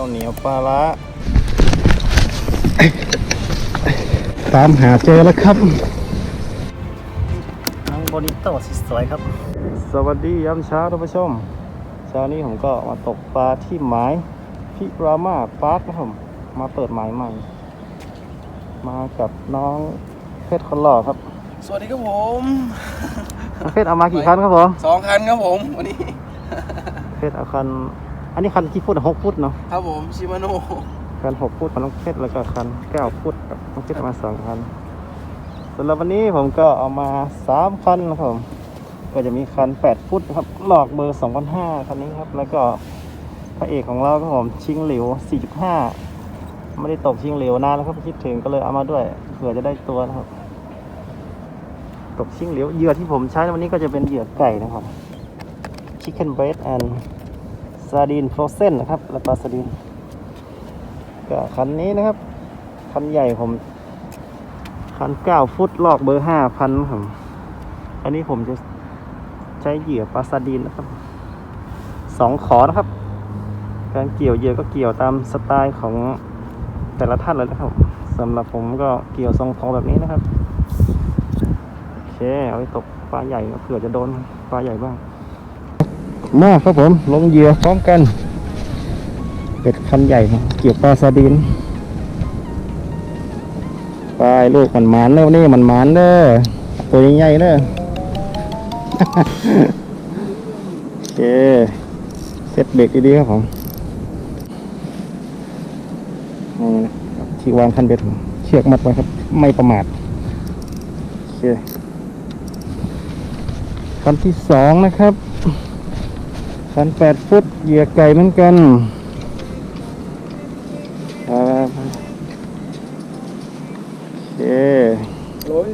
ข้าวเหนียวปลาละตามหาเจอแล้วครับ น้องโบนิโต้สวยๆครับ สวัสดียามเช้าท่านผู้ชมเช้านี้ผมก็มาตกปลาที่หมายพิรามาปาร์คนะครับผมมาเปิดหมายใหม่ มากับน้องเพชรคนหล่อครับ สวัสดีครับผมน้องเพชรเอามากี่คันครับผมสองคันครับผมวันนี้ เพชรเอาคัน อันนี้คันกี่ฟุตอะหกฟุตเนาะครับผมชิมาโน่คันหกฟุตของน้องเพชรแล้วก็คันเก้าฟุตกับน้องเพชรเอามาสองคันสำหรับวันนี้ผมก็เอามาสามคันนะครับผมก็จะมีคัน8ฟุตครับหลอกเบอร์2,500คันนี้ครับ แล้วก็พระเอกของเราก็ผมชิงเหลว4.5ไม่ได้ตกชิงเหลวนานแล้วครับคิดถึงก็เลยเอามาด้วยเผื่อจะได้ตัวนะครับ ตกชิงเหลวเหยื่อที่ผมใช้ในวันนี้ก็จะเป็นเหยื่อไก่นะครับ Chicken Breast and Sardine Frozen นะครับแล้วก็ Sardine ก็คันนี้นะครับ คันใหญ่ผมคัน9ฟุตลอกเบอร์5,000ครับอันนี้ผมจะใช้เหยื่อปลาซาดีนนะครับสองขอนะครับ การเกี่ยวเหยื่อก็เกี่ยวตามสไตล์ของแต่ละท่านเลยนะครับสำหรับผมก็เกี่ยวทรงทองแบบนี้นะครับโอเคเอาไปตกปลาใหญ่เผื่อจะโดนปลาใหญ่บ้าง มาครับผมลงเหยื่อพร้อมกัน เป็ดคันใหญ่เกี่ยวปลาซาดีนปลายลูกมันหมานเด้อนี่มันหมานเด้อตัวใหญ่เด้อโอเคเซตเบรกดีๆครับผมนี่นะที่วางคันเบ็ดเชือกมัดไว้ครับ ไม่ประมาทโอเคคันที่สองนะครับ คันแปดฟุตเหยื่อไก่เหมือนกันครับโอเคโอ้ย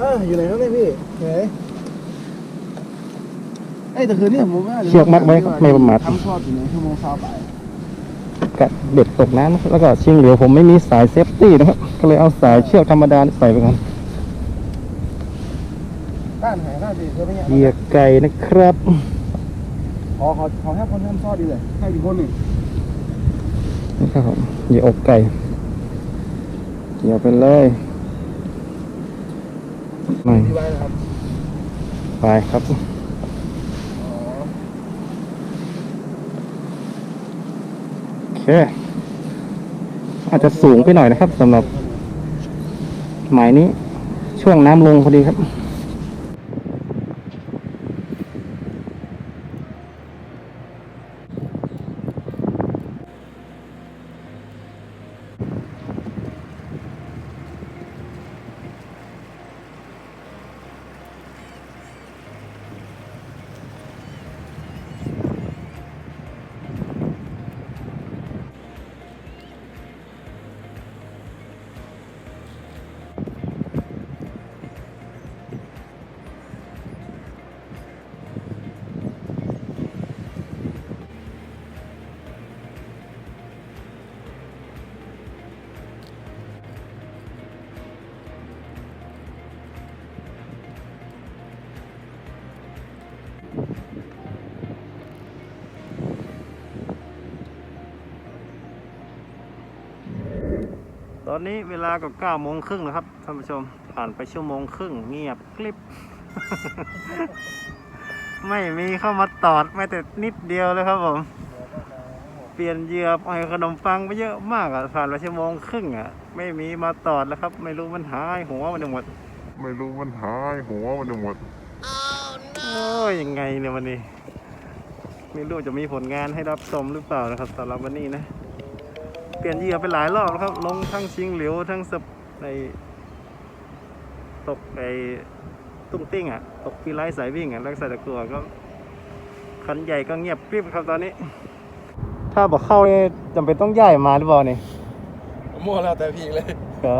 อ่าอยู่ไหนครับเนี่ยพี่ไหนเอ้ยแต่คืนนี้ผมว่าเชือกมัดไว้ครับไม่ประมาท ทำทอดอยู่ในชั่วโมงเช้าบ่ายกับเบ็ดตกน้ำนะครับแล้วก็ชิงเหลียวผมไม่มีสายเซฟตี้นะครับ ก็เลยเอาสายเชือกธรรมดาใส่ไปก่อน ด้านไหนด้านดีเธอไม่เนี่ยเหยื่อไก่นะครับขอขอขอให้คนทำทอดดีเลยให้อีกคนหนึ่งนี่ครับผมเหยื่ออกไก่เกี่ยวไปเลยหน่อยที่ไว้นะครับไปครับโอเคอาจจะสูงไปหน่อยนะครับสำหรับหมายนี้ช่วงน้ำลงพอดีครับ อนนี้เวลาก็เก้าโมงครึ่งแล้วครับท่านผู้ชมผ่านไปชั่วโมงครึ่งเงียบกลิบไม่มีเข้ามาตอดแม้แต่นิดเดียวเลยครับผม เปลี่ยนเหยื่อปล่อยขนมปังไปเยอะมากอะผ่านไปชั่วโมงครึ่งอะไม่มีมาตอดแล้วครับ ไม่รู้มันหายหัวมันหมด ไม่รู้มันหายหัวมันหมดโอ้ยยังไงเนี่ยวันนี้ ไม่รู้จะมีผลงานให้รับชมหรือเปล่านะครับสำหรับวันนี้นะ เปลี่ยนเหยื่อไปหลายรอบแล้วครับลงทั้งชิงเหลียวทั้งสบในตกไอตุ้งติ้งอะ ตกฟีไลท์สายวิ่งอะแล้วใส่ตะกัวก็คันใหญ่ก็เงียบกริบครับตอนนี้ ถ้าบอกเข้านี่จำเป็นต้องย้ายมาหรือเปล่านี่มั่วแล้วแต่พี่เลยเหรอ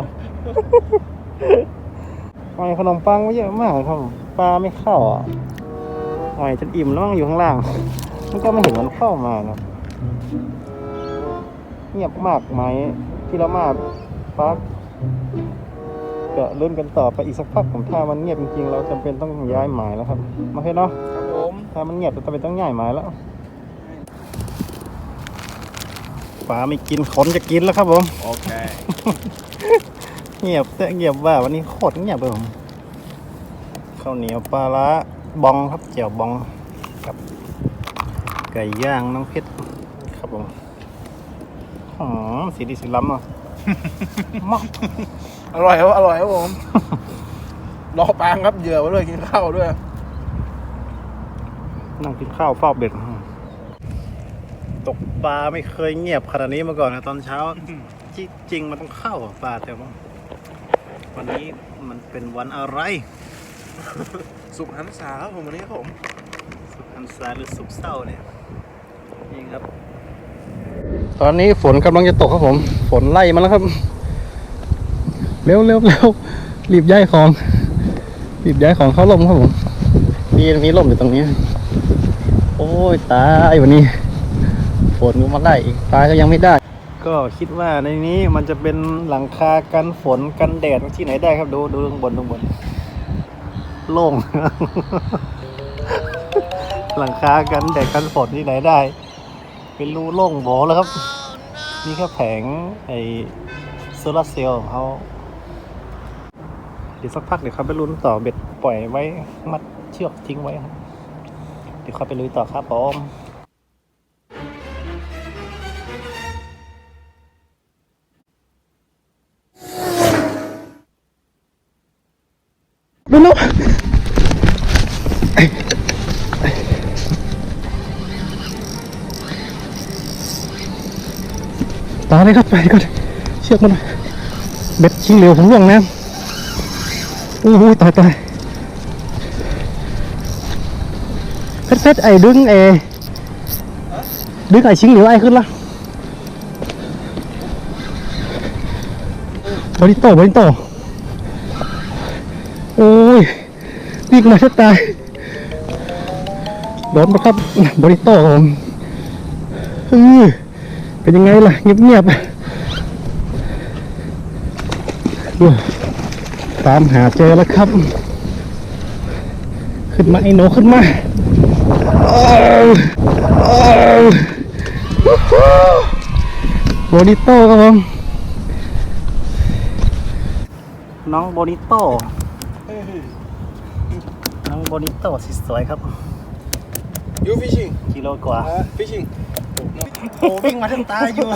หอยขนมปังไว้เยอะมากครับปลาไม่เข้าอะหอยจนอิ่มแล้วมั้งอยู่ข้างล่าง มันก็ไม่เห็นมันเข้ามานะ เงียบมากไหมที่เรามาปักก็ลุ้นกันต่อไปอีกสักพักผมถ้ามันเงียบจริงๆเราจำเป็นต้องย้ายหมายแล้วครับมาเห็นเนาะครับผมถ้ามันเงียบเราจำเป็นต้องย้ายหมายแล้วปลาไม่กินขนจะกินแล้วครับผมโอเคเงียบแต่เงียบว่าวันนี้โคตรเงียบเลยผมข้าวเหนียวปลาละบองครับเจียวบองกับไก่ย่างน้องเพชรครับผม อ๋อสีดีสีล้ำอะ มากอร่อยครับอร่อยครับผมรอปางครับเหยื่อไว้ด้วยกินข้าวด้วย นั่งกินข้าวเฝ้าเบ็ด ตกปลาไม่เคยเงียบขนาดนี้มาก่อนนะตอนเช้า จริจริงมันต้องเข้าอะปลาแต่ว่าวันนี้มันเป็นวันอะไร สุกหันษาครับผมวันนี้ครับผม สุขอันซาหรือสุขเศร้าเนี่ย นี่ครับ ตอนนี้ฝนกำลังจะตกครับผม ฝนไล่มาแล้วครับ เร็วเร็วเร็วรีบย้ายของ รีบย้ายของเข้าร่มครับผมมีมีร่มอยู่ตรงนี้ โอ้ยตายวันนี้ ฝนมาไล่อีกตายก็ยังไม่ได้ ก็คิดว่าในนี้มันจะเป็นหลังคากันฝนกันแดดที่ไหนได้ครับดูดูข้างบนข้างบนโล่งหลังคากันแดดกันฝนที่ไหนได้ เป็นรูโล่งโบแล้วครับ นี่แค่แผงไอโซลาเซลล์ของเขาเดี๋ยวสักพักเดี๋ยวเขาไปลุ้นต่อเบ็ดปล่อยไว้มัดเชือกทิ้งไว้ครับ เดี๋ยวเขาไปลุยต่อครับผมาเลยครับไปก่อนเชือกมันเบ็ดชิงเหลวผมร่วงน้ำโอ้โหตายตายเพชรเพชรไอ้ดึงเอดึงไอ้ชิงเหลวไอ้ขึ้นละบริโตบริโตโอ้ยวิ่งมาแทบตายโดนปะครับบริโตครับผมเออ เป็นยังไงล่ะ เงียบๆดูตามหาเจอแล้วครับ ขึ้นมาไอ้หนูขึ้นมาโบนิโต้ครับผมน้องโบนิโต้น้องโบนิโต้สีสวยครับยูฟิชชิ่งกิโลกว่าฟิชชิ่งโอ้วิ่งมาทั้งตาอยู่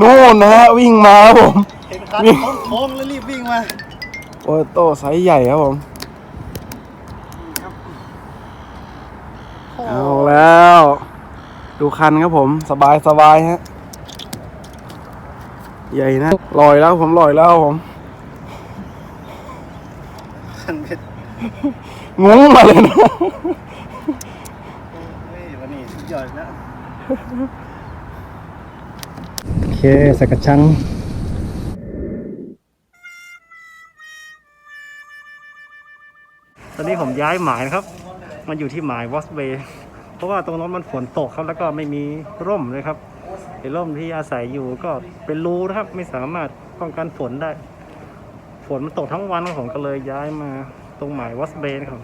นู่นนะฮะวิ่งมาครับผมเห็นคันท้องท้องแล้วรีบวิ่งมาโอ้โตไซส์ใหญ่ครับผมเอาแล้ว ดูคันครับผมสบายสบายฮะใหญ่นะลอยแล้วผมลอยแล้วผมคันเพชรงงมาเลยนะเฮ้ยวันนี้สุดยอดแล้วโอ เคใส่กระชังตอนนี้ผมย้ายหมายนะครับ มันอยู่ที่หมายวอสเบย์เพราะว่าตรงนั้นมันฝนตกครับ แล้วก็ไม่มีร่มเลยครับไอ้ร่มที่อาศัยอยู่ก็เป็นรูนะครับ ไม่สามารถป้องกันฝนได้ ฝนมันตกทั้งวันครับผมก็เลยย้ายมาตรงหมายวอสเบย์นะครับ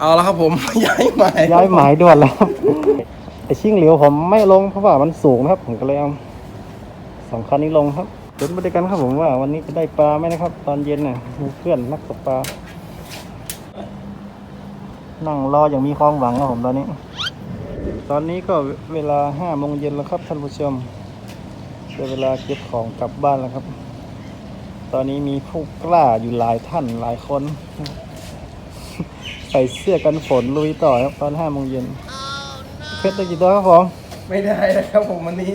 เอาแล้วครับผม ย้ายใหม่ย้ายหมายด่วนแล้วครับไอชิ่งเหลียวผมไม่ลงเพราะว่ามันสูงนะครับ ผมก็เลยเอา สองคันนี้ลงครับเดินไปด้วยกันครับผมว่า วันนี้จะได้ปลาไหมนะครับ ตอนเย็นน่ะมีเพื่อนนักตกปลา นั่งรออย่างมีความหวังครับผมตอนนี้ ตอนนี้ก็เวลาห้าโมงเย็นแล้วครับท่านผู้ชมได้เวลาเก็บของกลับบ้านแล้วครับ ตอนนี้มีผู้กล้าอยู่หลายท่านหลายคน ใส่เสื้อกันฝนลุยต่อครับตอนห้าโมงเย็นเพชรได้กี่ตัวครับผม ไม่ได้นะครับผมวันนี้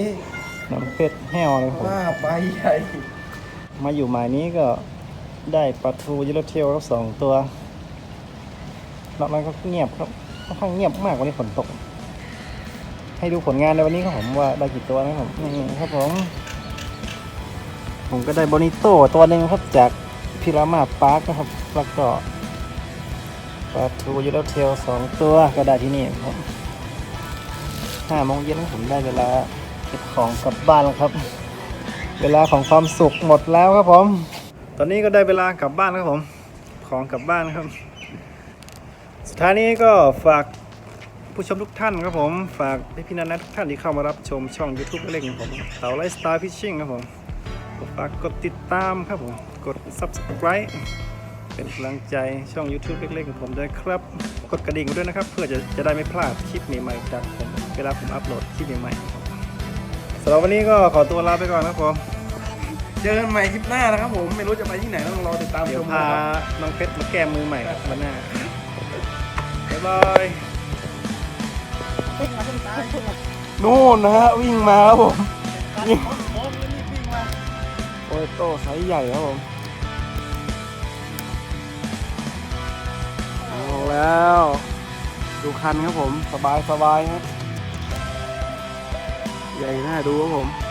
น้ำเพชรแห้วเลยครับผมว่าไปใหญ่มาอยู่หมายนี้ก็ได้ปลาทูยิโรเทลครับสองตัวนอกนั้นก็เงียบครับค่อนข้างเงียบมากวันนี้ฝนตก ให้ดูผลงานในวันนี้ครับผมว่าได้กี่ตัวนะครับผมนี่ครับผม ผมก็ได้โบนิโต้ตัวหนึ่งครับจากพิรามาพาร์คนะครับแล้วก็ปลาทูยิโรเทลสองตัวก็ได้ที่นี่ครับห้าโมงเย็นครับผมได้เวลาเก็บของกลับบ้านแล้วครับ เวลาของความสุขหมดแล้วครับผม ตอนนี้ก็ได้เวลากลับบ้านครับผม ของกลับบ้านครับ สุดท้ายนี้ก็ฝากผู้ชมทุกท่านครับผม ฝากพี่ๆนันทุกท่านที่เข้ามารับชมช่อง YouTube เล็กๆของผมเต่าไลฟ์สไตล์ฟิชชิ่งครับผมฝากกดติดตามครับผม กด Subscribe เป็นกำลังใจช่อง YouTube เล็กๆของผมด้วยครับ กดกระดิ่งด้วยนะครับ เพื่อจะจะได้ไม่พลาดคลิปใหม่ๆจากผมเวลาผมอัปโหลดคลิปใหม่ๆ สำหรับวันนี้ก็ขอตัวลาไปก่อนครับผม เจอกันใหม่คลิปหน้านะครับผม ไม่รู้จะไปที่ไหนต้องรอติดตามเดี๋ยชวมพานะครับ น้องเพชรมาแก้มือใหม่ครับวันหน้า บ๊ายบาย นู่นนะฮะวิ่งมาครับผมโอโต้ไซส์ใหญ่ครับผมเอาแล้ว ดูคันครับผมสบายสบายครับ ใหญ่น่าดูครับผม